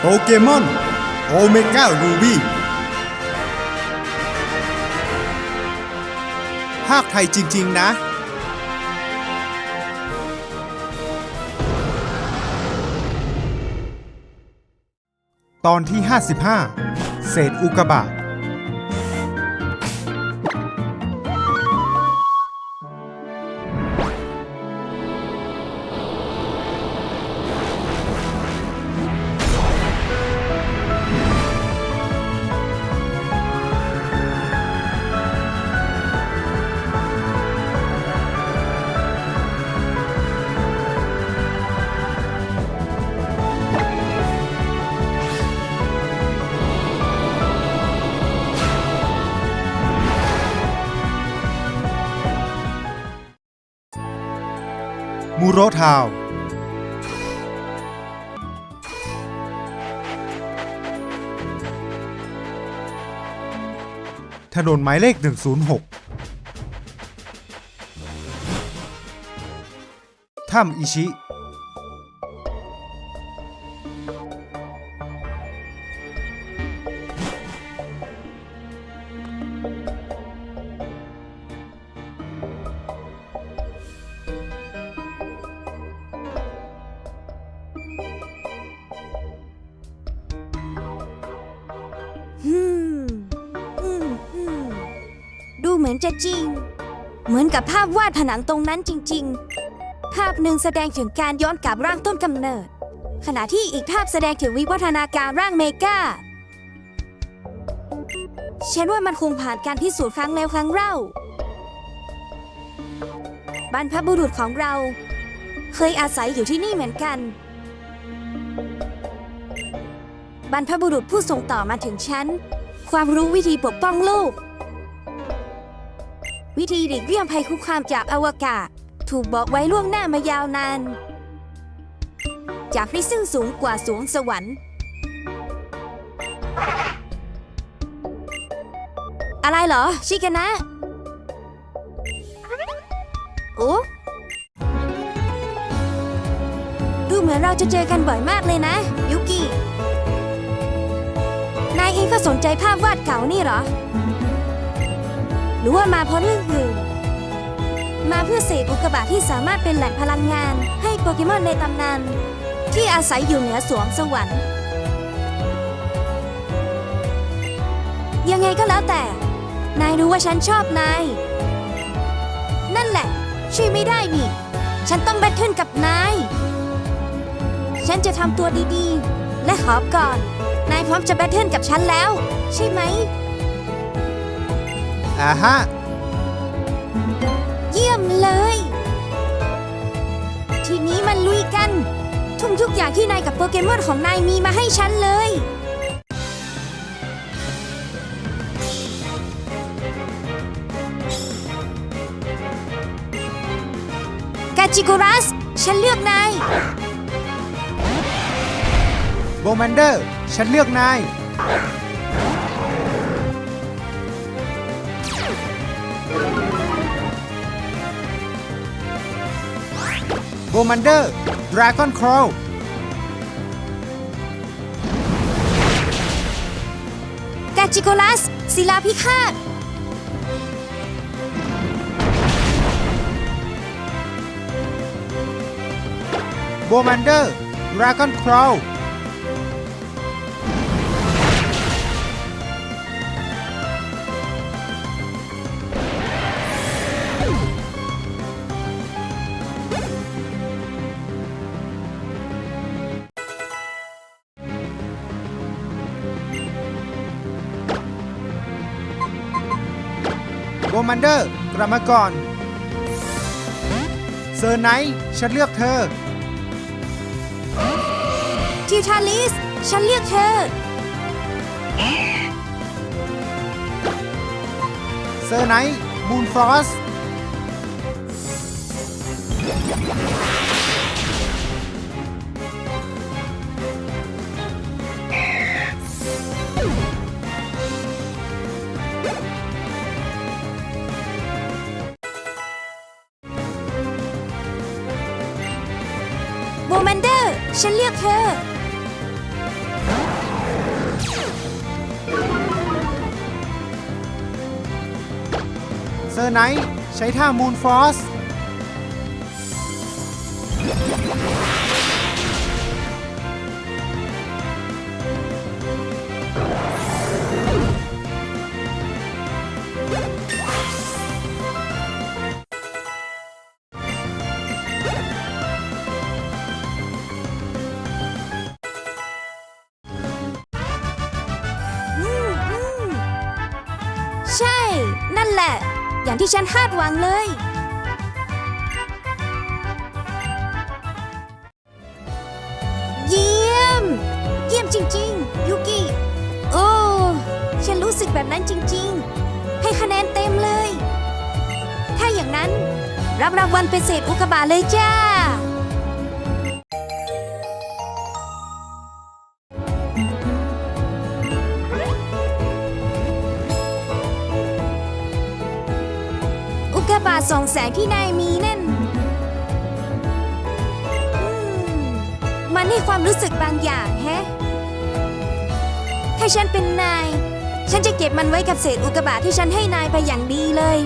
โปเกมอนโอเมก้ารูบี้ภาคไทยจริง ๆ นะ ตอนที่ 55 เศษอุกบาต ทาวน์ถนนหมายเลข 106 ถ้ำอิชิ อนจะจริง เหมือนกับภาพวาดผนังตรงนั้นจริง ๆ ภาพหนึ่งแสดงถึงการย้อนกลับร่างต้นกำเนิด ขณะที่อีกภาพแสดงถึงวิวัฒนาการร่างเมกาฉันว่ามันคงผ่านการพิสูจน์ครั้งแล้วครั้งเล่าบรรพบุรุษของเรา เคยอาศัยอยู่ที่นี่เหมือนกัน บรรพบุรุษผู้ส่งต่อมาถึงฉัน ความรู้วิธีปกป้องลูก วิธีหลีกเลี่ยงภัยคุกคามจากอวกาศ ถูกบอกไว้ล่วงหน้ามายาวนาน จากที่ซึ่งสูงกว่าสวงสวรรค์ อะไรเหรอ ชิกานะโอ้ดูเหมือนเราจะเจอกันบ่อยมากเลยนะ ยุกิ นายเองก็สนใจภาพวาดเก่านี่เหรอ รือว่ามาเพราะเรื่องอื่น มาเพื่อเศษอุกกาบาตที่สามารถเป็นแหล่งพลังงาน ให้โปเกมอนในตำนาน ที่อาศัยอยู่เหนือสวงสวรรค์ ยังไงก็แล้วแต่ นายรู้ว่าฉันชอบนาย นั่นแหละ ช่วยไม่ได้นี่ ฉันต้องแบทเทิลกับนาย ฉันจะทำตัวดีๆ และขอก่อน นายพร้อมจะแบทเทิลกับฉันแล้ว ใช่ไหม อ่าฮะ เยี่ยมเลย ทีนี้มันลุยกัน ทุ่มทุกอย่างที่นายกับโปเกมอนของนายมีมาให้ฉันเลย กาจิโกรัส ฉันเลือกนาย โบมันเดอร์ ฉันเลือกนาย โบมันเดอร์ดราก้อนครอลกาจิโกรัสศิลาพิฆาตโบมันเดอร์ด ราก้อนครอลโบมันเดอร์กลับมาก่อนเซอร์ไนท์ฉันเลือกเธอ ทิวทาลิส ฉันเลือกเธอ เซอร์ไนท์มูนฟรอส บูแมนเดอร์ ฉันเลืยกเธอ เซอร์ไนท์ใช้ท่ามูนฟอส ใช่ นั่นแหละ อย่างที่ฉันคาดหวังเลย เยี่ยม เยี่ยมจริง ๆ ยูกิ โอ้ ฉันรู้สึกแบบนั้นจริง ๆ ให้คะแนนเต็มเลย ถ้าอย่างนั้น รับรางวัลเป็นเศษอุกกาบาเลยจ้า ส่องแสงที่นายมีนั่นมมันให้ความรู้สึกบางอย่างแฮะ ถ้าฉันเป็นนาย ฉันจะเก็บมันไว้กับเศษอุกกาบาตที่ฉันให้นายไปอย่างดีเลย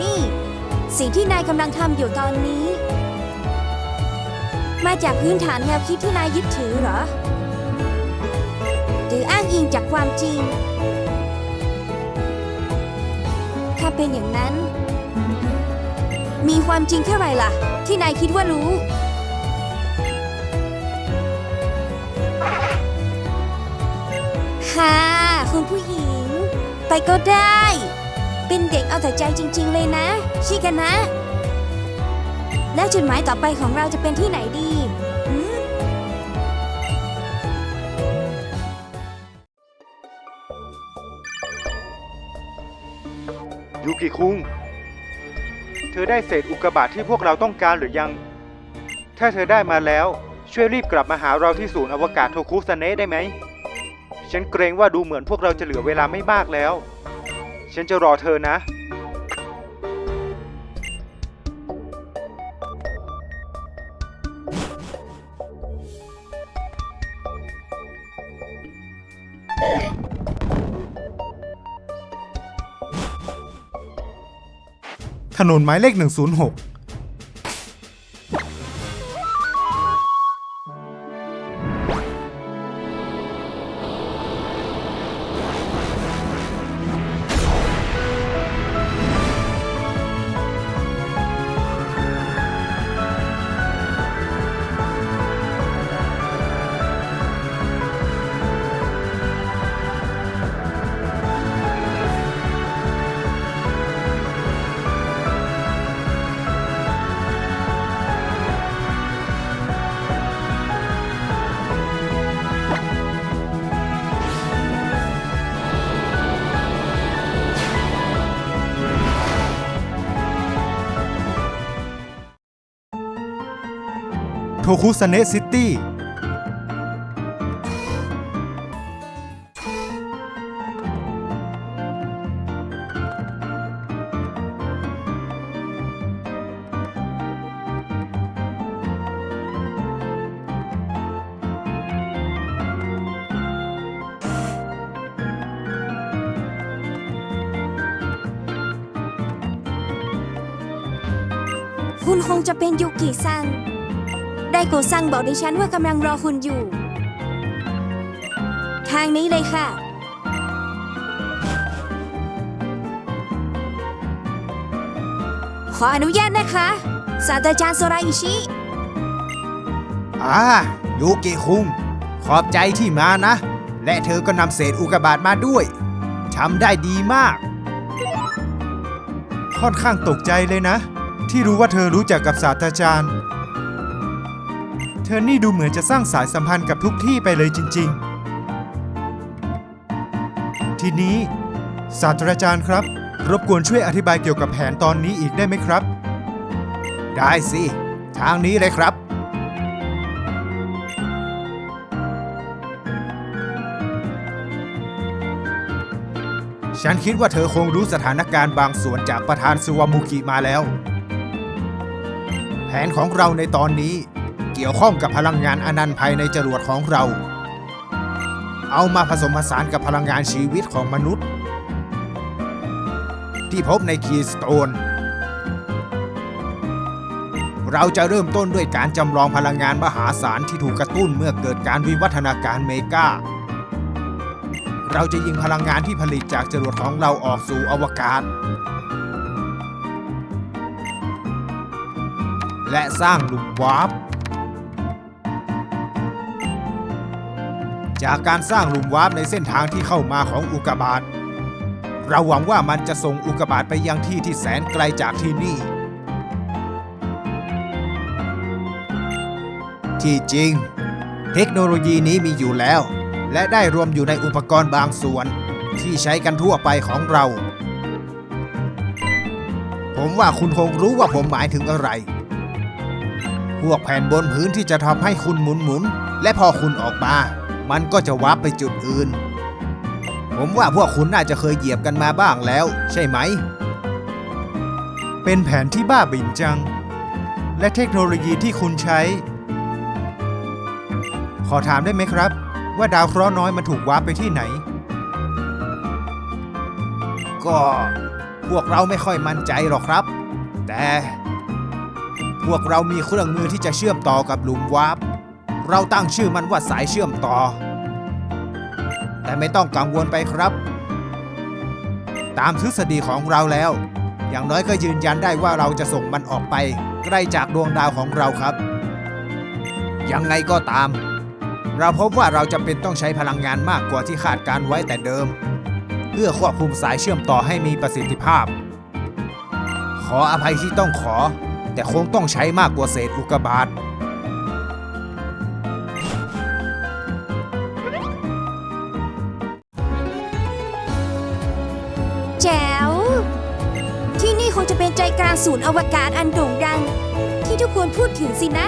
นี่ สิ่งที่นายกำลังทำอยู่ตอนนี้ มาจากพื้นฐานแนวคิดที่นายยึดถือเหรอ หรืออ้างอิงจากความจริง ถ้าเป็นอย่างนั้น มีความจริงเท่าไหร่ล่ะ ที่นายคิดว่ารู้ค่ะคุณผู้หญิง ไปก็ได้ เป็นเด็กเอาแต่ใจจริง ๆ เลยนะ ชิกันนะ แล้วจุดหมายต่อไปของเราจะเป็นที่ไหนดี ยูกิคุง เธอได้เศษอุกกาบาตที่พวกเราต้องการหรือยัง ถ้าเธอได้มาแล้ว ช่วยรีบกลับมาหาเราที่ศูนย์อวกาศโทคุสเนะได้ไหม ฉันเกรงว่าดูเหมือนพวกเราจะเหลือเวลาไม่มากแล้ว ฉันจะรอเธอนะ ขนุนหมายเลข 106 คุสเนะซิตี้คุณคงจะเป็นยูกิซัง โกซังบอกดิฉันว่ากำลังรอคุณอยู่ ทางนี้เลยค่ะ ขออนุญาตนะคะศาสตราจารย์โซราอิชิ อ่ายูกิคุง ขอบใจที่มานะ และเธอก็นำเศษอุกกาบาตมาด้วยทำได้ดีมาก ค่อนข้างตกใจเลยนะ ที่รู้ว่าเธอรู้จักกับศาสตราจารย์ ธอนี่ดูเหมือนจะสร้างสายสัมพันธ์กับทุกที่ไปเลยจริง ๆ ทีนี้ ศาสตราจารย์ครับ รบกวนช่วยอธิบายเกี่ยวกับแผนตอนนี้อีกได้ไหมครับ ได้สิ ทางนี้เลยครับ ฉันคิดว่าเธอคงรู้สถานการณ์บางส่วนจากประธานซูวามุกิมาแล้ว แผนของเราในตอนนี้ กี่ยวข้องกับพลังงานอนันต์ภายในจรวดของเรา เอามาผสมผสานกับพลังงานชีวิตของมนุษย์ ที่พบในคีสโตน เราจะเริ่มต้นด้วยการจำลองพลังงานมหาศาลที่ถูกกระตุ้นเมื่อเกิดการวิวัฒนาการเมกาเราจะยิงพลังงานที่ผลิตจากจรวดของเราออกสู่อวกาศ และสร้างหลุมวาร์ป จากการสร้างหลุมวาร์ปในเส้นทางที่เข้ามาของอุกกาบาตเราหวังว่ามันจะส่งอุกกาบาตไปยังที่ที่แสนไกลจากที่นี่ ที่จริง เทคโนโลยีนี้มีอยู่แล้ว และได้รวมอยู่ในอุปกรณ์บางส่วน ที่ใช้กันทั่วไปของเรา ผมว่าคุณคงรู้ว่าผมหมายถึงอะไร พวกแผ่นบนพื้นที่จะทำให้คุณหมุนหมุนและพอคุณออกมา มันก็จะวับไปจุดอื่น ผมว่าพวกคุณน่าจะเคยเหยียบกันมาบ้างแล้ว ใช่ไหม เป็นแผนที่บ้าบิ่นจัง และเทคโนโลยีที่คุณใช้ ขอถามได้ไหมครับ ว่าดาวเคราะห์น้อยมันถูกวาร์ปไปที่ไหน ก็พวกเราไม่ค่อยมั่นใจหรอกครับ แต่ พวกเรามีเครื่องมือที่จะเชื่อมต่อกับหลุมวาร์ป เราตั้งชื่อมันว่าสายเชื่อมต่อ แต่ไม่ต้องกังวลไปครับ ตามทฤษฎีของเราแล้ว อย่างน้อยก็ยืนยันได้ว่าเราจะส่งมันออกไป ใกล้จากดวงดาวของเราครับ ยังไงก็ตาม เราพบว่าเราจะเป็นต้องใช้พลังงานมากกว่าที่คาดการไว้แต่เดิม เพื่อควบคุมสายเชื่อมต่อให้มีประสิทธิภาพ ขออภัยที่ต้องขอ แต่คงต้องใช้มากกว่าเศษอุกกาบาต ศูนย์อวกาศอันโด่งดัง ที่ทุกคนพูดถึงสินะ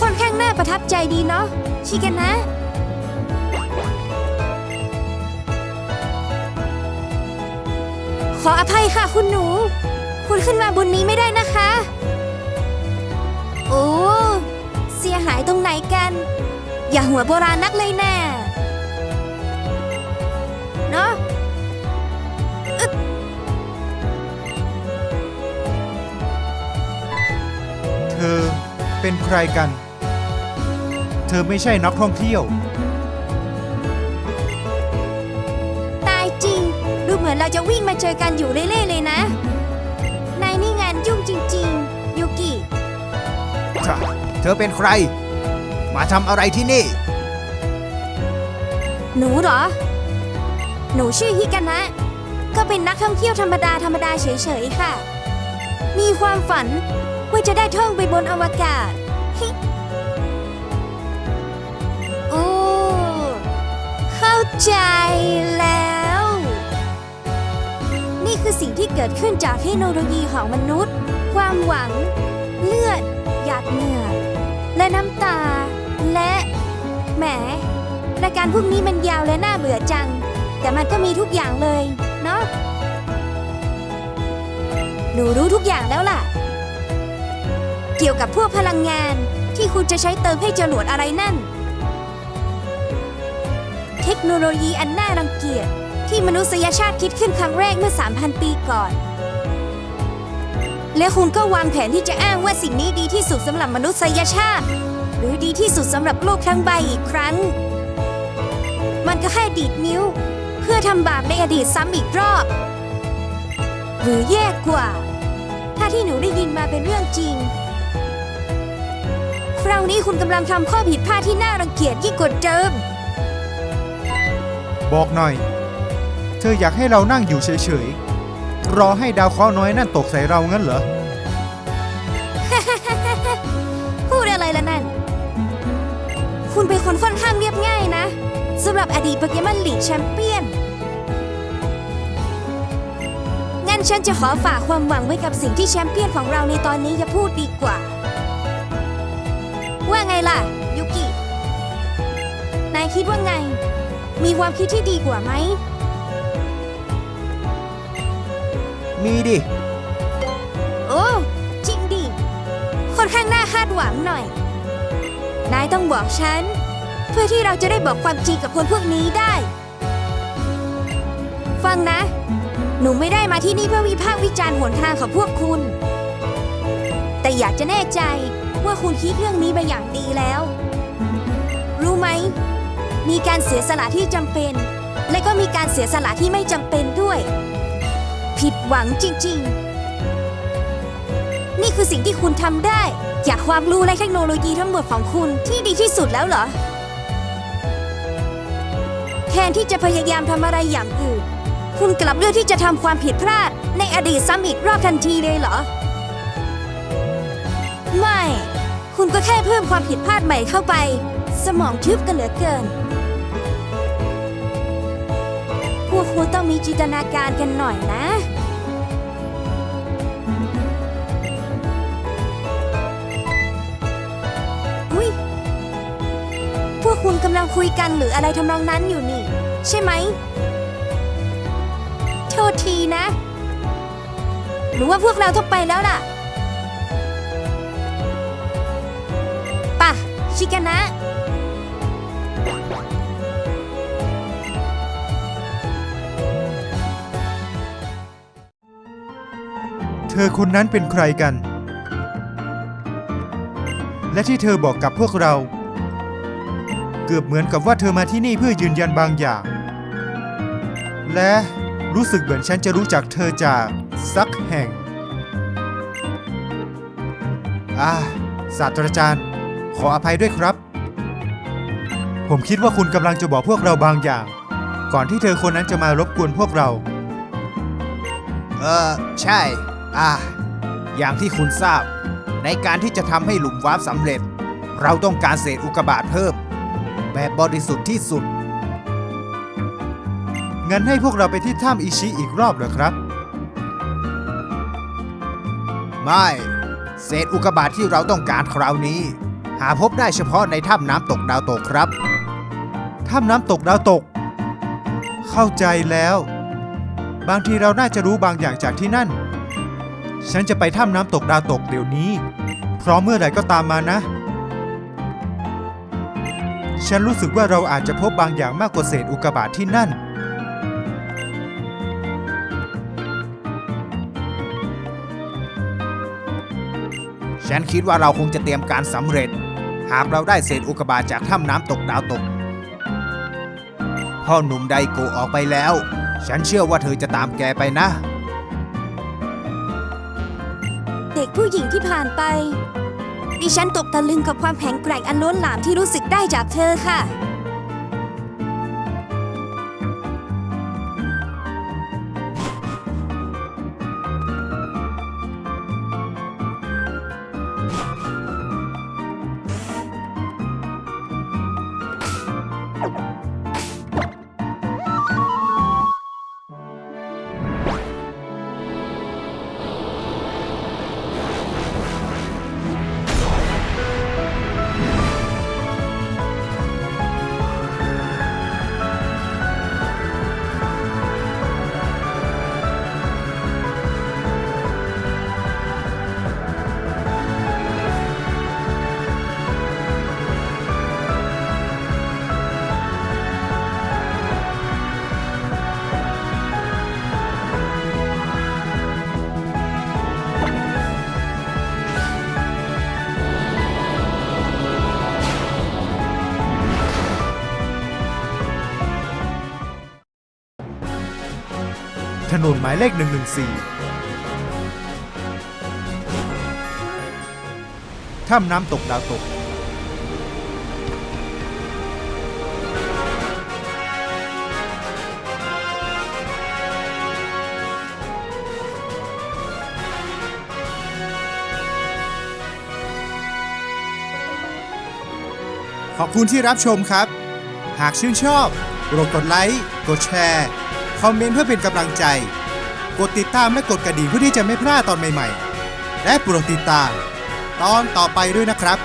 คนข้างน่าประทับใจดีเนาะชิกันนะ ขออภัยค่ะคุณหนู คุณขึ้นมาบนนี้ไม่ได้นะคะ โอ้ เสียหายตรงไหนกัน อย่าหัวโบราณนักเลยแน่เนาะ เป็นใครกัน เธอไม่ใช่นักท่องเที่ยว ตายจริง ดูเหมือนเราจะวิ่งมาเจอกันอยู่เรื่อยๆเลยนะ นายนี่งานยุ่งจริงๆ ยูกิ เธอเธอเป็นใคร มาทำอะไรที่นี่ หนูเหรอ หนูชื่อฮิกานะ ก็เป็นนักท่องเที่ยวธรรมดาธรรมดาเฉยๆค่ะ มีความฝัน ว่าจะได้ท่องไปบนอวกาศ โอ้ เข้าใจแล้ว นี่คือสิ่งที่เกิดขึ้นจากเทคโนโลยีของมนุษย์ ความหวัง เลือด หยาดเหงื่อ และน้ำตา และแหมรายการพวกนี้มันยาวและน่าเบื่อจัง แต่มันก็มีทุกอย่างเลย เนาะหนูรู้ทุกอย่างแล้วล่ะ กี่ยวกับพวกพลังงาน ที่คุณจะใช้เติมให้จรวดอะไรนั่น เทคโนโลยีอันน่ารังเกียจที่มนุษยชาติคิดขึ้นครั้งแรกเมื่อ 3,000 ปีก่อน และคุณก็วางแผนที่จะอ้างว่าสิ่งนี้ดีที่สุดสำหรับมนุษยชาติ หรือดีที่สุดสำหรับโลกทั้งใบอีกครั้ง มันก็แค่ดีดนิ้ว เพื่อทำบาปในอดีตซ้ำอีกรอบ หรือแย่กว่า ถ้าที่หนูได้ยินมาเป็นเรื่องจริง คราวนี้คุณกำลังทำข้อผิดพลาดที่น่ารังเกียจยิ่งกว่าเดิม บอกหน่อย เธออยากให้เรานั่งอยู่เฉยๆ รอให้ดาวเคราะห์น้อยนั่นตกใส่เรางั้นเหรอ พูดอะไรละนั่น คุณเป็นคนค่อนข้างเรียบง่ายนะสำหรับอดีตโปเกมอนลีกแชมเปี้ยน งั้นฉันจะขอฝากความหวังไว้กับสิ่งที่แชมเปี้ยนของเราในตอนนี้จะพูดดีกว่า ว่าไงล่ะ ยุกิ นายคิดว่าไง มีความคิดที่ดีกว่าไหม มีดิ โอ้ จริงดิ ค่อนข้างน่าคาดหวังหน่อย นายต้องบอกฉัน เพื่อที่เราจะได้บอกความจริงกับคนพวกนี้ได้ ฟังนะ หนูไม่ได้มาที่นี่เพื่อวิพากษ์วิจารณ์หนทางของพวกคุณ แต่อยากจะแน่ใจ ว่าคุณคิดเรื่องนี้มาอย่างดีแล้ว รู้ไหม มีการเสียสละที่จำเป็น และก็มีการเสียสละที่ไม่จำเป็นด้วย ผิดหวังจริง ๆ นี่คือสิ่งที่คุณทำได้ จากความรู้และเทคโนโลยีทั้งหมดของคุณที่ดีที่สุดแล้วเหรอ แทนที่จะพยายามทำอะไรอย่างอื่น คุณกลับเลือกที่จะทำความผิดพลาดในอดีตซ้ำอีกรอบทันทีเลยเหรอ ไม่ คุณก็แค่เพิ่มความผิดพลาดใหม่เข้าไป สมองทึบกันเหลือเกิน พวกคุณต้องมีจินตนาการกันหน่อยนะ อุ๊ยพวกคุณกำลังคุยกันหรืออะไรทำนองนั้นอยู่นี่ ใช่ไหม โทษทีนะ หรือว่าพวกเราต้องไปแล้วล่ะ ชิกานะ เธอคนนั้นเป็นใครกัน และที่เธอบอกกับพวกเรา เกือบเหมือนกับว่าเธอมาที่นี่เพื่อยืนยันบางอย่าง และรู้สึกเหมือนฉันจะรู้จักเธอจากสักแห่ง อ่าศาสตราจารย์ ขออภัยด้วยครับ ผมคิดว่าคุณกำลังจะบอกพวกเราบางอย่าง ก่อนที่เธอคนนั้นจะมารบกวนพวกเรา เออใช่ อ่า อย่างที่คุณทราบ ในการที่จะทำให้หลุมวาร์ปสำเร็จ เราต้องการเศษอุกกาบาตเพิ่ม แบบบริสุทธิ์ที่สุด งั้นให้พวกเราไปที่ถ้ำอิชิอีกรอบเหรอครับ ไม่ เศษอุกกาบาตที่เราต้องการคราวนี้าพบได้เฉพาะในถ้ำน้ำตกดาวตกครับ ถ้ำน้ำตกดาวตก เข้าใจแล้ว บางทีเราน่าจะรู้บางอย่างจากที่นั่น ฉันจะไปถ้ำน้ำตกดาวตกเดี๋ยวนี้ พร้อมเมื่อไหร่ก็ตามมานะ ฉันรู้สึกว่าเราอาจจะพบบางอย่างมากกว่าเศษอุกกาบาตที่นั่นฉันคิดว่าเราคงจะเตรียมการสำเร็จ หากเราได้เศษอุกกาบาตจากถ้ำน้ำตกดาวตก พ่อหนุ่มไดโกออกไปแล้ว ฉันเชื่อว่าเธอจะตามแกไปนะ เด็กผู้หญิงที่ผ่านไป ดิฉันตกตะลึงกับความแข็งแกร่งอันล้นหลามที่รู้สึกได้จากเธอค่ะ ถนนหมายเลข 114 ถ้ำน้ำตกดาวตก ขอบคุณที่รับชมครับ หากชื่นชอบโปรดกดไลค์ กดแชร์ คอมเมนต์เพื่อเป็นกำลังใจ กดติดตามและกดกระดิ่งเพื่อที่จะไม่พลาดตอนใหม่ๆ และโปรดติดตาม ตอนต่อไปด้วยนะครับ